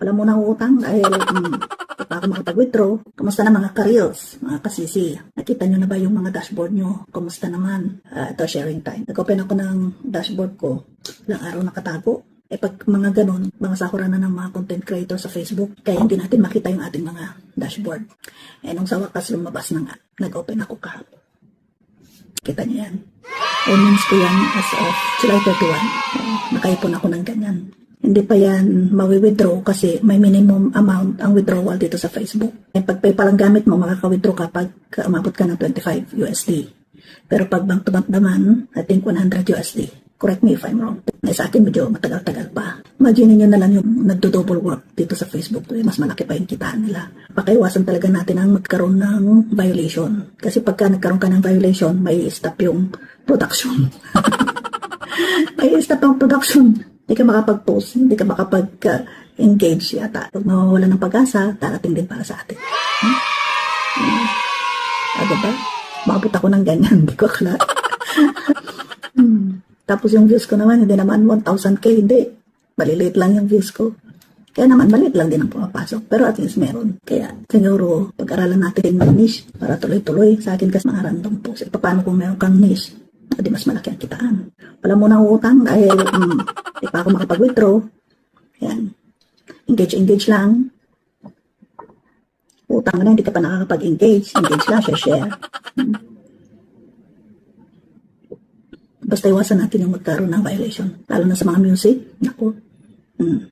Wala muna utang dahil di pa ako makapag-withdraw. Kamusta na mga kareels, mga kasisi? Nakita nyo na ba yung mga dashboard nyo? Kamusta naman? Ah, ito, sharing time. Nag-open ako ng dashboard ko. Ilang araw nakatago. Eh pag mga ganun, mga sahuran na ng mga content creator sa Facebook, kaya hindi natin makita yung ating mga dashboard. Eh nung sa wakas lumabas na nga, nag-open ako kahapon. Kita niyo yan. Earnings ko yan as of July 31. Eh, nakaipon ako ng ganyan. Hindi pa yan mawi-withdraw kasi may minimum amount ang withdrawal dito sa Facebook. Eh, pag PayPal ang gamit mo, makaka-withdraw ka pag umabot ka ng 25 USD. Pero pag bank to bank naman, I think 100 USD. Correct me if I'm wrong. Eh, sa akin medyo matagal-tagal pa. Imagine niyo na lang yung nagdo-double work dito sa Facebook. Eh, mas malaki pa yung kitaan nila. Pakaiwasan talaga natin ang magkaroon ng violation. Kasi pagka nagkaroon ka ng violation, may stop yung production. may stop yung production. Hindi ka makapag-post, hindi ka makapag-engage yata. Pag mawawala ng pag-asa, darating din para sa atin. Hmm? Hmm. Ah, diba? Maabot ako ng ganyan, hindi ko akala. hmm. Tapos yung views ko naman, hindi naman 1,000k, hindi. Maliliit lang yung views ko. Kaya naman, maliit lang din ang pumapasok. Pero at least meron. Kaya siguro, pag-aralan natin yung niche para tuloy-tuloy. Sa akin kasi mga random post. E, paano kung meron kang niche? Di mas malaki ang kitaan. Wala mo nang utang dahil um, di pa ako makapag-withdraw. Yan. Engage-engage lang. Utang na, hindi ka pa nakakapag-engage. Engage lang, share-share. Hmm. Basta iwasan natin yung magkaroon ng violation. Lalo na sa mga music. Naku. Hmm.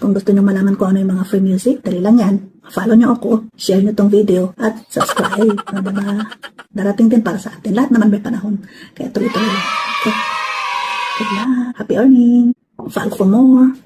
Kung gusto nyo malaman kung ano yung mga free music, dali lang yan. Follow nyo ako, share nyo tong video, at subscribe. Na diba? Darating din para sa atin. Lahat naman may panahon. Kaya tuloy-tuloy. Okay. Good luck. Happy earning. Follow for more.